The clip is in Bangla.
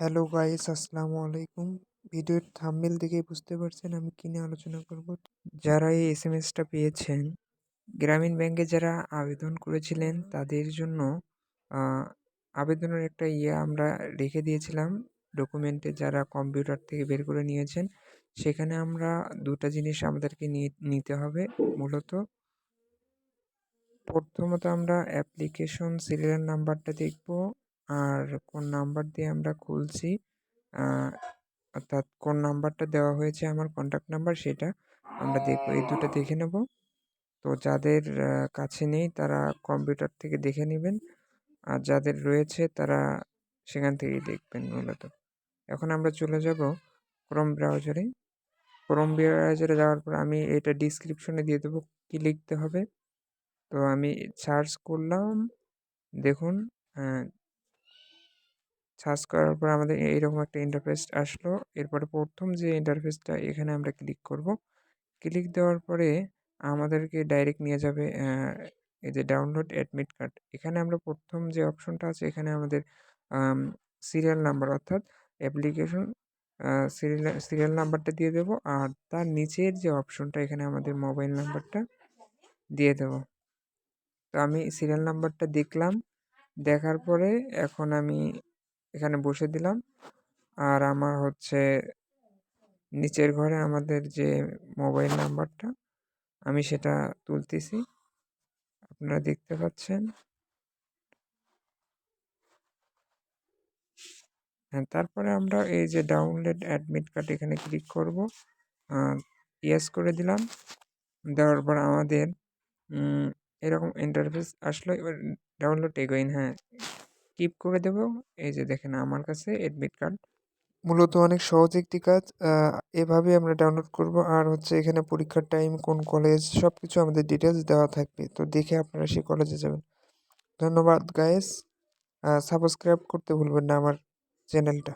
হ্যালো গাইস, আসসালামু আলাইকুম। ভিডিওর থাম্বনেল দেখেই বুঝতে পারছেন আমি কি নিয়ে আলোচনা করব। যারা এই এস এম এসটা পেয়েছেন, গ্রামীণ ব্যাংকে যারা আবেদন করেছিলেন তাদের জন্য আবেদনের একটা ইয়ে আমরা রেখে দিয়েছিলাম। ডকুমেন্টে যারা কম্পিউটার থেকে বের করে নিয়েছেন, সেখানে আমরা দুটো জিনিস আমাদেরকে নিতে হবে। মূলত প্রথমত আমরা অ্যাপ্লিকেশন সিরিয়াল নাম্বারটা দেখব আর কোন নাম্বার দিয়ে আমরা খুলছি অর্থাৎ কোন নাম্বারটা দেওয়া হয়েছে আমার কন্ট্যাক্ট নাম্বার সেটা আমরা দেখব। এই দুটো দেখে নেব। তো যাদের কাছে নেই তারা কম্পিউটার থেকে দেখে নেবেন। আর যাদের রয়েছে তারা সেখান থেকেই দেখবেন মূলত। এখন আমরা চলে যাব ক্রোম ব্রাউজারে ক্রোম ব্রাউজারে যাওয়ার পর আমি এটা ডিসক্রিপশনে দিয়ে দেবো কী লিখতে হবে। তো আমি সার্চ করলাম, দেখুন সার্চ করার পর আমাদের এইরকম একটা ইন্টারফেস আসলো। এরপরে প্রথম যে ইন্টারফেসটা এখানে আমরা ক্লিক করব। ক্লিক দেওয়ার পরে আমাদেরকে ডাইরেক্ট নিয়ে যাবে এই যে ডাউনলোড অ্যাডমিট কার্ড এখানে আমরা প্রথম যে অপশনটা আছে, এখানে আমাদের সিরিয়াল নাম্বার অর্থাৎ অ্যাপ্লিকেশন সিরিয়াল সিরিয়াল নাম্বারটা দিয়ে দেবো। আর তার নিচের যে অপশনটা এখানে আমাদের মোবাইল নাম্বারটা দিয়ে দেবো। তো আমি সিরিয়াল নাম্বারটা দেখলাম। দেখার পরে এখন আমি এখানে বসে দিলাম। আর আমার হচ্ছে নিচের ঘরে আমাদের যে মোবাইল নাম্বারটা, আমি সেটা তুলতেছি। আপনারা দেখতে পাচ্ছেন। হ্যাঁ তারপরে আমরা এই যে ডাউনলোড অ্যাডমিট কার্ড এখানে ক্লিক করব। ইয়েস করে দিলাম। দেওয়ার পর আমাদের এরকম ইন্টারফেস আসলো। এবার ডাউনলোড এগোইন হ্যাঁ। কিপ করে দেব। এই যে দেখেন আমার কাছে অ্যাডমিট কার্ড মূলত অনেক সহজ একটি কাজ। এভাবে আমরা ডাউনলোড করব। আর হচ্ছে এখানে পরীক্ষার টাইম কোন কলেজ সব কিছু আমাদের ডিটেলস দেওয়া থাকবে। তো দেখে আপনারা সেই কলেজে যাবেন। ধন্যবাদ গায়েস সাবস্ক্রাইব করতে ভুলবেন না আমার চ্যানেলটা